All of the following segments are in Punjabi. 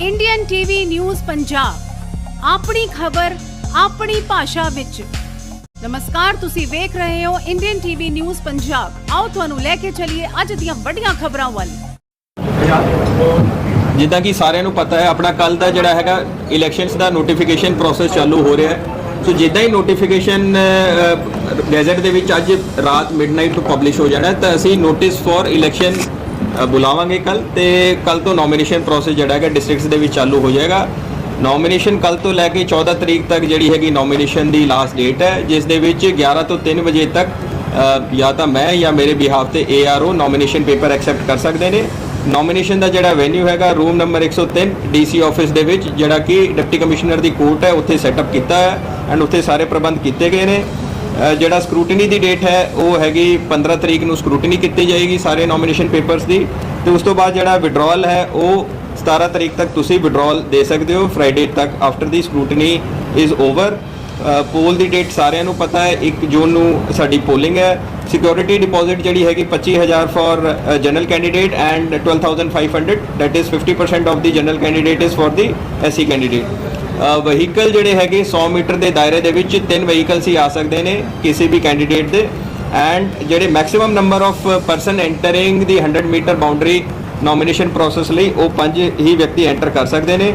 ਇੰਡੀਅਨ ਟੀਵੀ ਨਿਊਜ਼ ਪੰਜਾਬ ਆਪਣੀ ਖਬਰ, ਆਪਣੀ ਭਾਸ਼ਾ ਵਿੱਚ। ਨਮਸਕਾਰ, ਤੁਸੀਂ ਵੇਖ ਰਹੇ ਹੋ ਇੰਡੀਅਨ ਟੀਵੀ ਨਿਊਜ਼ ਪੰਜਾਬ ਆਓ ਤੁਹਾਨੂੰ ਲੈ ਕੇ ਚੱਲੀਏ ਅੱਜ ਦੀਆਂ ਵੱਡੀਆਂ ਖਬਰਾਂ ਵੱਲ। ਜਿੱਦਾਂ ਕਿ ਸਾਰਿਆਂ ਨੂੰ ਪਤਾ ਹੈ, ਆਪਣਾ ਕੱਲ ਦਾ ਜਿਹੜਾ ਹੈਗਾ ਇਲੈਕਸ਼ਨਸ ਦਾ ਨੋਟੀਫਿਕੇਸ਼ਨ ਪ੍ਰੋਸੈਸ ਚਾਲੂ ਹੋ ਰਿਹਾ ਹੈ। ਸੋ ਜਿੱਦਾਂ ਹੀ ਨੋਟੀਫਿਕੇਸ਼ਨ ਗੈਜ਼ਟ ਦੇ ਵਿੱਚ ਅੱਜ ਰਾਤ ਮਿਡਨਾਈਟ ਤੋਂ ਪਬਲਿਸ਼ ਹੋ ਜਾਣਾ ਤਾਂ ਅਸੀਂ ਨੋਟਿਸ ਫॉर ਇਲੈਕਸ਼ਨ ਬੁਲਾਵਾਂਗੇ ਕੱਲ ਤੇ ਕੱਲ ਤੋਂ ਨੋਮੀਨੇਸ਼ਨ ਪ੍ਰੋਸੈਸ ਜਿਹੜਾ ਹੈਗਾ ਡਿਸਟ੍ਰਿਕਟਸ ਦੇ ਵਿੱਚ ਚਾਲੂ ਹੋ ਜਾਏਗਾ। ਨੋਮੀਨੇਸ਼ਨ ਕੱਲ ਤੋਂ ਲੈ ਕੇ 14 ਤਰੀਕ ਤੱਕ ਜਿਹੜੀ ਹੈਗੀ ਨੋਮੀਨੇਸ਼ਨ ਦੀ ਲਾਸਟ ਡੇਟ ਹੈ, ਜਿਸ ਦੇ ਵਿੱਚ 11 ਤੋਂ 3 ਵਜੇ ਤੱਕ ਜਾਂ ਤਾਂ ਮੈਂ ਜਾਂ ਮੇਰੇ ਬਿਹਾਫ ਤੇ ਏਆਰਓ ਨੋਮੀਨੇਸ਼ਨ ਪੇਪਰ ਐਕਸੈਪਟ ਕਰ ਸਕਦੇ ਨੇ। ਨੋਮੀਨੇਸ਼ਨ ਦਾ ਜਿਹੜਾ ਵੈਨਿਊ ਹੈਗਾ ਰੂਮ ਨੰਬਰ 103 ਡੀਸੀ ਆਫਿਸ ਦੇ ਵਿੱਚ, ਜਿਹੜਾ ਕਿ ਡਿਪਟੀ ਕਮਿਸ਼ਨਰ ਦੀ ਕੋਰਟ ਹੈ, ਉੱਥੇ ਸੈਟਅਪ ਕੀਤਾ ਹੈ ਐਂਡ ਉੱਥੇ ਸਾਰੇ ਪ੍ਰਬੰਧ ਕੀਤੇ ਗਏ ਨੇ। ਜਿਹੜਾ ਸਕਰੂਟਨੀ ਦੀ ਡੇਟ ਹੈ, ਉਹ ਹੈਗੀ 15 ਤਰੀਕ ਨੂੰ ਸਕਰੂਟਨੀ ਕੀਤੀ ਜਾਏਗੀ ਸਾਰੇ ਨੋਮੀਨੇਸ਼ਨ ਪੇਪਰਸ ਦੀ ਤੇ ਉਸ ਤੋਂ ਬਾਅਦ ਜਿਹੜਾ ਵਿਡਰਾਅਲ ਹੈ, ਉਹ 17 ਤਰੀਕ ਤੱਕ ਤੁਸੀਂ ਵਿਡਰਾਅਲ ਦੇ ਸਕਦੇ ਹੋ। ਫਰਾਈਡੇ ਤੱਕ after the scrutiny is over poll the date ਸਾਰਿਆਂ ਨੂੰ ਪਤਾ ਹੈ 1 ਜੂਨ ਨੂੰ ਸਾਡੀ ਪੋਲਿੰਗ ਹੈ। ਸਿਕਿਉਰਿਟੀ ਡਿਪੋਜ਼ਿਟ ਜਿਹੜੀ ਹੈਗੀ 25000 for general candidate and 12500 that is 50% of the general candidate is for the SC candidate vehicle ਜਿਹੜੇ ਹੈਗੇ 100 ਮੀਟਰ ਦੇ ਦਾਇਰੇ ਦੇ ਵਿੱਚ ਤਿੰਨ ਵਹੀਕਲਸ ਹੀ ਆ ਸਕਦੇ ਨੇ, ਕਿਸੇ ਵੀ ਕੈਂਡੀਡੇਟ ਦੇ। ਐਂਡ ਜਿਹੜੇ maximum number of person entering the 100 metre boundary nomination process ਲਈ, ਉਹ ਪੰਜ ਹੀ ਵਿਅਕਤੀ ਐਂਟਰ ਕਰ ਸਕਦੇ ਨੇ।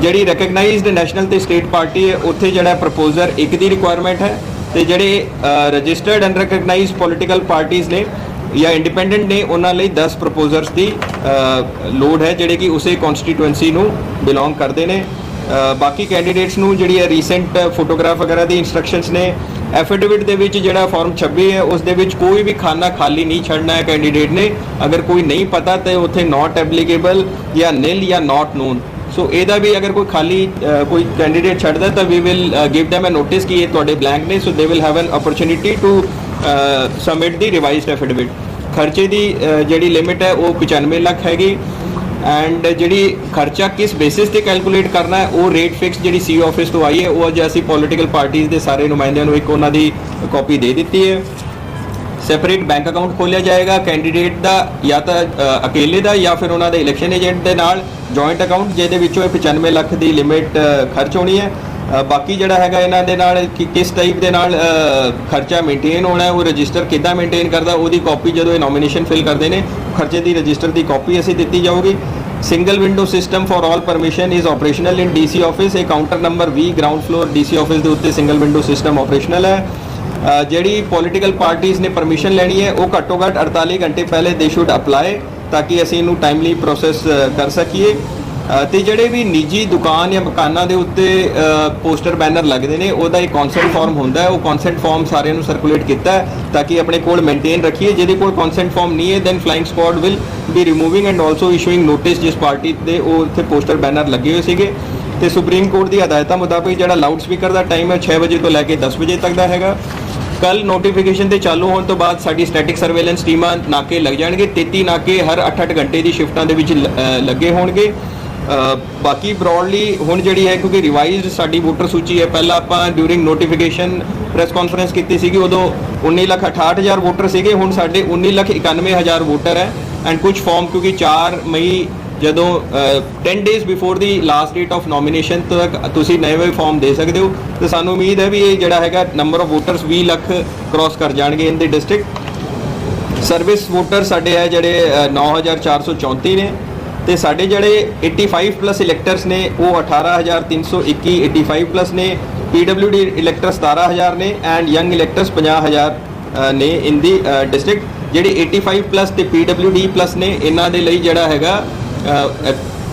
ਜਿਹੜੀ ਰੈਕਗਨਾਈਜ਼ਡ ਨੈਸ਼ਨਲ ਤੇ ਸਟੇਟ ਪਾਰਟੀ ਹੈ, ਉੱਥੇ ਜਿਹੜਾ ਪ੍ਰਪੋਜ਼ਰ ਇੱਕ ਦੀ ਰਿਕੁਆਇਰਮੈਂਟ ਹੈ ਤੇ ਜਿਹੜੇ ਰਜਿਸਟਰਡ ਐਂਡ ਰੈਕਗਨਾਈਜ਼ਡ ਪੋਲੀਟੀਕਲ ਪਾਰਟੀਆਂ ਨੇ ਜਾਂ ਇੰਡੀਪੈਂਡੈਂਟ ਨੇ, ਉਹਨਾਂ ਲਈ 10 ਪ੍ਰਪੋਜ਼ਰਸ ਦੀ ਲੋਡ ਹੈ, ਜਿਹੜੇ ਕਿ ਉਸੇ ਕਨਸਟੀਟੂਐਂਸੀ ਨੂੰ ਬਿਲੋਂਗ ਕਰਦੇ ਨੇ। ਬਾਕੀ ਕੈਂਡੀਡੇਟਸ ਨੂੰ ਜਿਹੜੀ ਹੈ ਰੀਸੈਂਟ ਫੋਟੋਗ੍ਰਾਫ ਵਗੈਰਾ ਦੀ ਇਨਸਟਰਕਸ਼ਨਸ ਨੇ ਐਫੀਡੇਵਿਟ ਦੇ ਵਿੱਚ ਜਿਹੜਾ ਫਾਰਮ 26 ਹੈ, ਉਸ ਦੇ ਵਿੱਚ ਕੋਈ ਵੀ ਖਾਨਾ ਖਾਲੀ ਨਹੀਂ ਛੱਡਣਾ ਹੈ ਕੈਂਡੀਡੇਟ ਨੇ। ਅਗਰ ਕੋਈ ਨਹੀਂ ਪਤਾ ਤੇ ਉੱਥੇ ਨਾਟ ਐਪਲੀਕੇਬਲ ਜਾਂ ਨਿਲ ਜਾਂ ਨਾਟ ਨੋਨ ਸੋ ਇਹਦਾ ਵੀ ਅਗਰ ਕੋਈ ਖਾਲੀ ਕੋਈ ਕੈਂਡੀਡੇਟ ਛੱਡਦਾ ਤਾਂ ਵੀ will give them a notice ਕਿ ਇਹ ਤੁਹਾਡੇ ਬਲੈਂਕ ਨੇ। So they will have an opportunity to submit the revised affidavit ਖਰਚੇ ਦੀ ਜਿਹੜੀ ਲਿਮਿਟ ਹੈ, ਉਹ 95 ਲੱਖ ਹੈਗੀ। ਐਂਡ ਜਿਹੜੀ ਖਰਚਾ ਕਿਸ ਬੇਸਿਸ ਤੇ ਕੈਲਕੂਲੇਟ ਕਰਨਾ ਹੈ, ਉਹ ਰੇਟ ਫਿਕਸ ਜਿਹੜੀ ਸੀ ਆਫਿਸ ਤੋਂ ਆਈ ਹੈ, ਉਹ ਅੱਜ ਅਸੀਂ ਪੋਲੀਟੀਕਲ ਪਾਰਟੀਆਂ ਦੇ ਸਾਰੇ ਨੁਮਾਇੰਦਿਆਂ ਨੂੰ ਇੱਕ ਉਹਨਾਂ ਦੀ ਕਾਪੀ ਦੇ ਦਿੱਤੀ ਹੈ। ਸੈਪਰੇਟ ਬੈਂਕ ਅਕਾਊਂਟ ਖੋਲਿਆ ਜਾਏਗਾ ਕੈਂਡੀਡੇਟ ਦਾ ਜਾਂ ਤਾਂ ਅਕੇਲੇ ਦਾ ਜਾਂ ਫਿਰ ਉਹਨਾਂ ਦੇ ਇਲੈਕਸ਼ਨ ਏਜੰਟ ਦੇ ਨਾਲ। ਜੁਆਇੰਟ ਅਕਾਊਂਟ ਜਿਹਦੇ ਵਿੱਚੋਂ ਇਹ 95 ਲੱਖ ਦੀ ਲਿਮਿਟ ਖਰਚ ਹੋਣੀ ਹੈ। ਬਾਕੀ ਜਿਹੜਾ ਹੈਗਾ ਇਹਨਾਂ ਦੇ ਨਾਲ ਕਿ, ਕਿਸ ਟਾਈਪ ਦੇ ਨਾਲ ਖਰਚਾ ਮੇਨਟੇਨ ਹੋਣਾ ਹੈ ਉਹ ਰਜਿਸਟਰ ਕਿੱਦਾਂ ਮੇਨਟੇਨ ਕਰਦਾ, ਉਹਦੀ ਕਾਪੀ ਜਦੋਂ ਇਹ ਨੋਮੀਨੇਸ਼ਨ ਫਿਲ ਕਰਦੇ ਨੇ, ਖਰਚੇ ਦੀ ਰਜਿਸਟਰ ਦੀ ਕਾਪੀ ਅਸੀਂ ਦਿੱਤੀ ਜਾਊਗੀ। Single window system for all permission is operational in DC office ਇਹ counter number 20 ground floor DC office ਦੇ ਉੱਤੇ ਸਿੰਗਲ ਵਿੰਡੋ ਸਿਸਟਮ ਆਪਰੇਸ਼ਨਲ ਹੈ। ਜਿਹੜੀ ਪੋਲੀਟੀਕਲ ਪਾਰਟੀਆਂ ਨੇ ਪਰਮਿਸ਼ਨ ਲੈਣੀ ਹੈ, ਉਹ ਘੱਟੋ ਘੱਟ 48 ਘੰਟੇ ਪਹਿਲੇ ਦੇ ਸ਼ੁੱਡ ਅਪਲਾਈ ਤਾਂ ਕਿ ਅਸੀਂ ਇਹਨੂੰ ਟਾਈਮਲੀ ਪ੍ਰੋਸੈਸ ਕਰ ਸਕੀਏ। ਤੇ ਜਿਹੜੇ ਵੀ ਨਿੱਜੀ ਦੁਕਾਨ ਜਾਂ ਮਕਾਨਾਂ ਦੇ ਉੱਤੇ ਪੋਸਟਰ, ਬੈਨਰ ਲੱਗਦੇ ਨੇ, ਉਹਦਾ ਇੱਕ ਕਨਸੈਂਟ ਫਾਰਮ ਹੁੰਦਾ ਹੈ। ਉਹ ਕਨਸੈਂਟ ਫਾਰਮ ਸਾਰਿਆਂ ਨੂੰ ਸਰਕੂਲੇਟ ਕੀਤਾ ਹੈ ਤਾਂ ਕਿ ਆਪਣੇ ਕੋਲ ਮੇਨਟੇਨ ਰੱਖੀਏ। ਜਿਹਦੇ ਕੋਲ ਕਨਸੈਂਟ ਫਾਰਮ ਨਹੀਂ ਹੈ then flying squad will be removing and also issuing notice ਜਿਸ ਪਾਰਟੀ ਦੇ ਉਹ ਉੱਥੇ ਪੋਸਟਰ, ਬੈਨਰ ਲੱਗੇ ਹੋਏ ਸੀਗੇ। ਤੇ ਸੁਪਰੀਮ ਕੋਰਟ ਦੀ ਹਦਾਇਤਾਂ ਮੁਤਾਬਿਕ ਜਿਹੜਾ ਲਾਊਡ ਸਪੀਕਰ ਦਾ ਟਾਈਮ ਹੈ 6 ਵਜੇ ਤੋਂ ਲੈ ਕੇ 10 ਵਜੇ ਤੱਕ ਦਾ ਹੈਗਾ। ਕੱਲ ਨੋਟੀਫਿਕੇਸ਼ਨ 'ਤੇ ਚਾਲੂ ਹੋਣ ਤੋਂ ਬਾਅਦ ਸਾਡੀ ਸਟੈਟਿਕ ਸਰਵੇਲੈਂਸ ਟੀਮਾਂ ਨਾਕੇ ਲੱਗ ਜਾਣਗੇ। 33 ਨਾਕੇ ਹਰ 8-8 ਘੰਟੇ ਦੀ ਸ਼ਿਫਟਾਂ ਦੇ ਵਿੱਚ ਲ- ਲੱਗੇ ਹੋਣਗੇ। ਬਾਕੀ ਬ੍ਰੌਡਲੀ ਹੁਣ ਜਿਹੜੀ ਹੈ ਕਿਉਂਕਿ ਰਿਵਾਈਜ਼ਡ ਸਾਡੀ ਵੋਟਰ ਸੂਚੀ ਹੈ ਪਹਿਲਾਂ ਆਪਾਂ ਡਿਊਰਿੰਗ ਨੋਟੀਫਿਕੇਸ਼ਨ ਪ੍ਰੈਸ ਕਾਨਫਰੰਸ ਕੀਤੀ ਸੀਗੀ ਉਦੋਂ 19 ਲੱਖ 68000 ਵੋਟਰ ਸੀਗੇ ਹੁਣ ਸਾਡੇ 19 ਲੱਖ 91000 ਵੋਟਰ ਹੈ ਐਂਡ ਕੁਝ ਫਾਰਮ ਕਿਉਂਕਿ 4 ਮਈ ਜਦੋਂ ਅ, 10 days before the last date of nomination ਤੱਕ ਤੁਸੀਂ ਨਵੇਂ ਫਾਰਮ ਦੇ ਸਕਦੇ ਹੋ ਤੇ ਸਾਨੂੰ ਉਮੀਦ ਹੈ ਵੀ ਇਹ ਜਿਹੜਾ ਹੈਗਾ number of voters 20 lakh cross ਕਰ ਜਾਣਗੇ in the district service voter ਸਾਡੇ ਹੈ ਜਿਹੜੇ ਅ, 9434 ਨੇ। ਤੇ ਸਾਡੇ ਜਿਹੜੇ 85 ਪਲੱਸ ਇਲੈਕਟਰਸ ਨੇ ਉਹ 18321 85 ਪਲੱਸ ਨੇ PWD ਇਲੈਕਟਰ 17000 ਨੇ ਐਂਡ ਯੰਗ ਇਲੈਕਟਰਸ 50000 ਅ, ਨੇ ਇਨ ਦੀ ਡਿਸਟ੍ਰਿਕਟ ਜਿਹੜੇ 85 ਪਲੱਸ ਤੇ PWD ਪਲੱਸ ਨੇ ਇਹਨਾਂ ਦੇ ਲਈ ਜਿਹੜਾ ਹੈਗਾ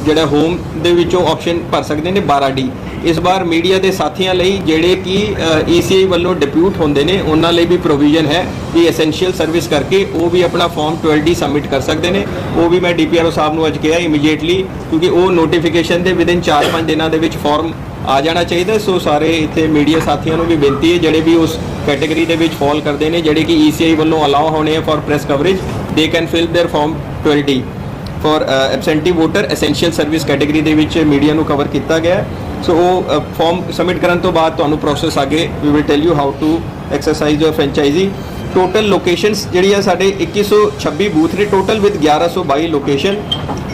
ਜਿਹੜਾ ਹੋਮ ਦੇ ਵਿੱਚੋਂ ਆਪਸ਼ਨ ਭਰ ਸਕਦੇ ਨੇ 12D ਇਸ ਵਾਰ ਮੀਡੀਆ ਦੇ ਸਾਥੀਆਂ ਲਈ ਜਿਹੜੇ ਕਿ ਈਸੀਆਈ ਵੱਲੋਂ ਡਿਪਿਊਟ ਹੁੰਦੇ ਨੇ, ਉਹਨਾਂ ਲਈ ਵੀ ਪ੍ਰੋਵੀਜ਼ਨ ਹੈ ਕਿ ਐਸੈਂਸ਼ੀਅਲ ਸਰਵਿਸ ਕਰਕੇ ਉਹ ਵੀ ਆਪਣਾ ਫਾਰਮ 12D ਸਬਮਿਟ ਕਰ ਸਕਦੇ ਨੇ। ਉਹ ਵੀ ਮੈਂ ਡੀਪੀਆਰਓ ਸਾਹਿਬ ਨੂੰ ਅੱਜ ਕਿਹਾ ਇਮੀਡੀਏਟਲੀ ਕਿਉਂਕਿ ਉਹ ਨੋਟੀਫਿਕੇਸ਼ਨ ਦੇ ਵਿਦਿਨ 4-5 ਦਿਨਾਂ ਦੇ ਵਿੱਚ ਫਾਰਮ ਆ ਜਾਣਾ ਚਾਹੀਦਾ। ਸੋ ਸਾਰੇ ਇੱਥੇ ਮੀਡੀਆ ਸਾਥੀਆਂ ਨੂੰ ਵੀ ਬੇਨਤੀ ਹੈ, ਜਿਹੜੇ ਵੀ ਉਸ ਕੈਟਾਗਰੀ ਦੇ ਵਿੱਚ ਫਾਲ ਕਰਦੇ ਨੇ, ਜਿਹੜੇ ਕਿ ਈਸੀਆਈ ਵੱਲੋਂ ਅਲਾਉ ਹੋਣੇ ਆ for press coverage they can fill their form 12D for absentee voter essential service category ਦੇ ਵਿੱਚ ਮੀਡੀਆ ਨੂੰ ਕਵਰ ਕੀਤਾ ਗਿਆ। ਸੋ ਉਹ ਫਾਰਮ ਸਬਮਿਟ ਕਰਨ ਤੋਂ ਬਾਅਦ ਤੁਹਾਨੂੰ ਪ੍ਰੋਸੈਸ ਅੱਗੇ we will tell you how to exercise your franchisee total locations ਆ ਸਾਡੇ 2126 ਬੂਥ ਨੇ ਟੋਟਲ ਵਿਦ 1122 ਲੋਕੇਸ਼ਨ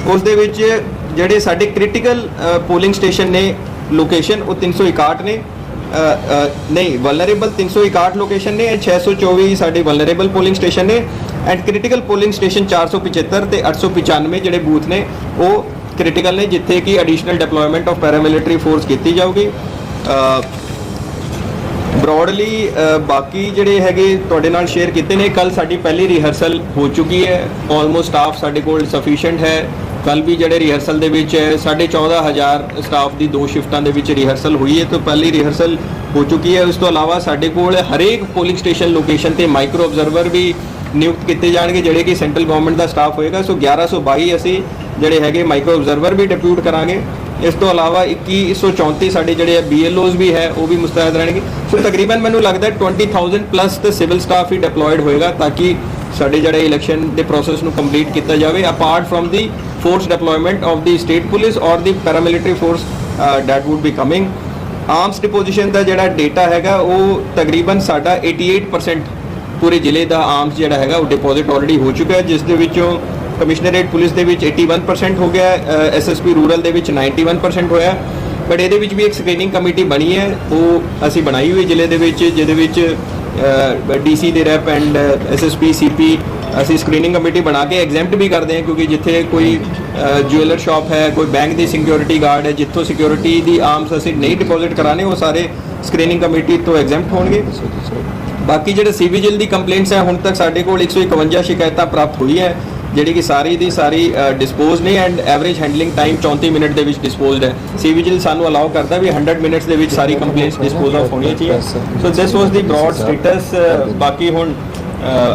ਉਸ ਦੇ ਵਿੱਚ ਜਿਹੜੇ ਸਾਡੇ ਕ੍ਰਿਟੀਕਲ ਪੋਲਿੰਗ ਸਟੇਸ਼ਨ ਨੇ ਲੋਕੇਸ਼ਨ ਉਹ 361 ਨੇ। ਅ, ਅ, ਨਹੀਂ ਵਲਨਰੇਬਲ 361 ਲੋਕੇਸ਼ਨ ਨੇ and 624 ਸਾਡੇ ਵਲਨਰੇਬਲ ਪੋਲਿੰਗ ਸਟੇਸ਼ਨ ਨੇ। ਐਂਡ ਕ੍ਰਿਟੀਕਲ ਪੋਲਿੰਗ ਸਟੇਸ਼ਨ 475 ਤੇ 895 ਜਿਹੜੇ ਬੂਥ ਨੇ ਉਹ ਕ੍ਰਿਟੀਕਲ ਨੇ ਜਿੱਥੇ ਕਿ additional deployment of paramilitary force ਕੀਤੀ ਜਾਊਗੀ। ਅ, ਬ੍ਰੌਡਲੀ ਬਾਕੀ ਜਿਹੜੇ ਹੈਗੇ ਤੁਹਾਡੇ ਨਾਲ ਸ਼ੇਅਰ ਕੀਤੇ ਨੇ ਕੱਲ ਸਾਡੀ ਪਹਿਲੀ ਰਿਹਰਸਲ ਹੋ ਚੁੱਕੀ ਹੈ। ਆਲਮੋਸਟ ਸਟਾਫ ਸਾਡੇ ਕੋਲ ਸਫੀਸ਼ੀਐਂਟ ਹੈ। ਕੱਲ ਵੀ ਜਿਹੜੇ ਰਿਹਰਸਲ ਦੇ ਵਿੱਚ 14500 ਸਟਾਫ ਦੀ ਦੋ ਸ਼ਿਫਟਾਂ ਦੇ ਵਿੱਚ ਰਿਹਰਸਲ ਹੋਈ ਹੈ। ਤਾਂ ਪਹਿਲੀ ਰਿਹਰਸਲ ਹੋ ਚੁੱਕੀ ਹੈ। ਉਸ ਤੋਂ ਇਲਾਵਾ ਸਾਡੇ ਕੋਲ ਹਰੇਕ ਪੋਲਿੰਗ ਸਟੇਸ਼ਨ ਲੋਕੇਸ਼ਨ ਤੇ ਮਾਈਕਰੋ ਆਬਜ਼ਰਵਰ ਵੀ ਨਿਯੁਕਤ ਕੀਤੇ ਜਾਣਗੇ ਜਿਹੜੇ ਕਿ ਸੈਂਟਰਲ ਗਵਰਨਮੈਂਟ ਦਾ ਸਟਾਫ ਹੋਏਗਾ। ਸੋ 1122 ਅਸੀਂ ਜਿਹੜੇ ਹੈਗੇ ਮਾਈਕਰੋ ਆਬਜ਼ਰਵਰ ਵੀ ਡਿਪਿਊਟ ਕਰਾਂਗੇ। ਇਸ ਤੋਂ ਇਲਾਵਾ 2134 ਸਾਡੇ ਜਿਹੜੇ BLOs ਵੀ ਹੈ, ਉਹ ਵੀ ਮੁਸਤੈਦ ਰਹਿਣਗੇ। ਸੋ ਤਕਰੀਬਨ ਮੈਨੂੰ ਲੱਗਦਾ ਹੈ 20000 ਪਲੱਸ ਤੇ ਸਿਵਲ ਸਟਾਫ ਹੀ ਡਿਪਲੋਇਡ ਹੋਏਗਾ ਤਾਂ ਕਿ ਸਾਡੇ ਜਿਹੜੇ ਇਲੈਕਸ਼ਨ ਦੇ ਪ੍ਰੋਸੈਸ ਨੂੰ ਕੰਪਲੀਟ ਕੀਤਾ ਜਾਵੇ। Apart from the force deployment of the state police ਔਰ the paramilitary force that would be coming arms deposition ਦਾ ਜਿਹੜਾ ਡੇਟਾ ਹੈਗਾ, ਉਹ ਤਕਰੀਬਨ ਸਾਡਾ 88% ਪੂਰੇ ਜ਼ਿਲ੍ਹੇ ਦਾ ਆਰਮਸ ਜਿਹੜਾ ਹੈਗਾ, ਉਹ ਡਿਪੋਜ਼ਿਟ ਆਲਰੇਡੀ ਹੋ ਚੁੱਕਾ ਹੈ, ਜਿਸ ਦੇ ਵਿੱਚੋਂ ਕਮਿਸ਼ਨਰੇਟ ਪੁਲਿਸ ਦੇ ਵਿੱਚ 81% ਹੋ ਗਿਆ ਐਸਐਸਪੀ ਰੂਰਲ ਦੇ ਵਿੱਚ 91% ਹੋਇਆ। ਬਟ ਇਹਦੇ ਵਿੱਚ ਵੀ ਇੱਕ ਸਕਰੀਨਿੰਗ ਕਮੇਟੀ ਬਣੀ ਹੈ, ਉਹ ਅਸੀਂ ਬਣਾਈ ਹੋਈ ਜ਼ਿਲ੍ਹੇ ਦੇ ਵਿੱਚ, ਜਿਹਦੇ ਵਿੱਚ ਡੀਸੀ ਦੇ ਰੈਪ ਐਂਡ ਐਸਐਸਪੀ ਸੀਪੀ ਅਸੀਂ ਸਕਰੀਨਿੰਗ ਕਮੇਟੀ ਬਣਾ ਕੇ ਐਗਜ਼ੈਂਪਟ ਵੀ ਕਰਦੇ ਹਾਂ, ਕਿਉਂਕਿ ਜਿੱਥੇ ਕੋਈ ਜੁਐਲਰ ਸ਼ਾਪ ਹੈ, ਕੋਈ ਬੈਂਕ ਦੀ ਸਿਕਿਉਰਿਟੀ ਗਾਰਡ ਹੈ, ਜਿੱਥੋਂ ਸਿਕਿਉਰਿਟੀ ਦੀ ਆਰਮਸ ਅਸੀਂ ਨਹੀਂ ਡਿਪੋਜ਼ਿਟ ਕਰਾਣੇ ਉਹ ਸਾਰੇ ਸਕਰੀਨਿੰਗ ਕਮੇਟੀ ਤੋਂ ਐਗਜ਼ੈਂਪਟ ਹੋਣਗੇ। ਬਾਕੀ ਜਿਹੜੇ ਸੀਵੀਜਿਲ ਦੀ ਕੰਪਲੇਂਟਸ ਹੈ, ਹੁਣ ਤੱਕ ਸਾਡੇ ਕੋਲ 151 ਸ਼ਿਕਾਇਤਾਂ ਪ੍ਰਾਪਤ ਹੋਈ ਹੈ। ਜਿਹੜੀ ਕਿ ਸਾਰੀ ਦੀ ਸਾਰੀ ਡਿਸਪੋਜ਼ ਨੇ and average handling time 34 minute ਦੇ ਵਿੱਚ ਡਿਸਪੋਜ਼ਡ ਹੈ। ਸੀ ਸੀਵੀਜਿਲ ਸਾਨੂੰ ਅਲਾਉ ਕਰਦਾ ਵੀ 100 ਮਿੰਟਸ ਦੇ ਵਿੱਚ ਸਾਰੀ ਕੰਪਲੇਂਟਸ ਡਿਸਪੋਜ਼ ਆਫ ਹੋਣੀਆਂ ਚਾਹੀਏ ਸੋ ਦਿਸ ਵਾਸ ਦੀ ਬ੍ਰੌਡ ਸਟੇਟਸ ਬਾਕੀ ਹੁਣ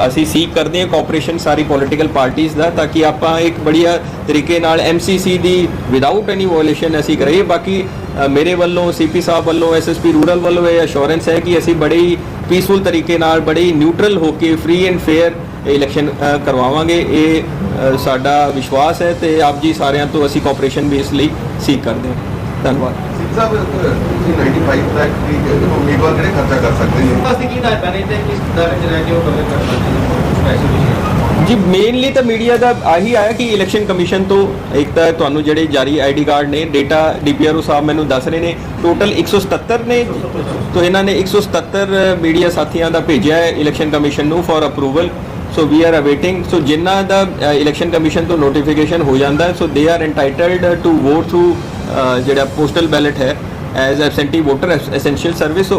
ਅਸੀਂ ਸੀਕ ਕਰਦੇ ਹਾਂ ਕੋਆਪਰੇਸ਼ਨ ਸਾਰੀ ਪੋਲੀਟੀਕਲ ਪਾਰਟੀਆਂ ਦਾ, ਤਾਂ ਕਿ ਆਪਾਂ ਇੱਕ ਬੜੀਆ ਤਰੀਕੇ ਨਾਲ ਐਮਸੀਸੀ ਦੀ ਵਿਦਆਊਟ ਐਨੀ ਵਾਇਓਲੇਸ਼ਨ ਅਸੀਂ ਕਰੀਏ। ਬਾਕੀ ਮੇਰੇ ਵੱਲੋਂ ਸੀਪੀ ਸਾਹਿਬ ਵੱਲੋਂ ਐਸਐਸਪੀ ਰੂਰਲ ਵੱਲੋਂ ਇਹ ਅਸ਼ੋਰੈਂਸ ਹੈ ਕਿ ਅਸੀਂ ਬੜੇ ਹੀ ਪੀਸਫੁਲ ਤਰੀਕੇ ਨਾਲ, ਬੜੇ ਹੀ ਨਿਊਟਰਲ ਹੋ ਕੇ ਫ੍ਰੀ ਐਂਡ ਫੇਅਰ ਇਲੈਕਸ਼ਨ ਕਰਵਾਵਾਂਗੇ। ਇਹ ਸਾਡਾ ਵਿਸ਼ਵਾਸ ਹੈ ਤੇ ਆਪ ਜੀ ਸਾਰਿਆਂ ਤੋਂ ਅਸੀਂ ਕੋਆਪਰੇਸ਼ਨ ਵੀ ਇਸ ਲਈ ਸੀਕ ਕਰਦੇ ਹਾਂ। ਧੰਨਵਾਦ। ਸਿੰਘ ਸਾਹਿਬ ਤੁਸੀਂ 95 ਤੱਕ ਦੀ ਉਮੀਦਵਾਰ ਕਿਹੜੇ ਖਰਚਾ ਕਰ ਸਕਦੇ ਨੇ? ਅਸੀਂ ਕੀ ਹਦਾਇਤਾਂ ਨੇ ਤੇ ਕਿਸ ਤਰ੍ਹਾਂ ਚ ਰਹਿ ਕੇ ਉਹ ਕਵਰ ਕਰ ਸਕਦੇ ਨੇ? ਸਪੈਸ਼ਲ ਵਿਸ਼ੇ ਜੀ ਮੇਨਲੀ ਤਾਂ ਮੀਡੀਆ ਦਾ ਆਹੀ ਆਇਆ ਕਿ ਇਲੈਕਸ਼ਨ ਕਮਿਸ਼ਨ ਤੋਂ ਇੱਕ ਤਾਂ ਤੁਹਾਨੂੰ ਜਿਹੜੇ ਜਾਰੀ ਆਈਡੀ ਕਾਰਡ ਨੇ ਡੇਟਾ ਡੀਪੀਆਰਓ ਸਾਹਿਬ ਮੈਨੂੰ ਦੱਸ ਰਹੇ ਨੇ ਟੋਟਲ 177 ਨੇ। ਤੋਂ ਇਹਨਾਂ ਨੇ 177 ਮੀਡੀਆ ਸਾਥੀਆਂ ਦਾ ਭੇਜਿਆ ਹੈ ਇਲੈਕਸ਼ਨ ਕਮਿਸ਼ਨ ਨੂੰ for approval so we are awaiting so ਜਿਨ੍ਹਾਂ ਦਾ ਇਲੈਕਸ਼ਨ ਕਮਿਸ਼ਨ ਤੋਂ ਨੋਟੀਫਿਕੇਸ਼ਨ ਹੋ ਜਾਂਦਾ ਹੈ so they are entitled to vote through ਜਿਹੜਾ ਪੋਸਟਲ ਬੈਲਟ ਹੈ as absentee voter essential service so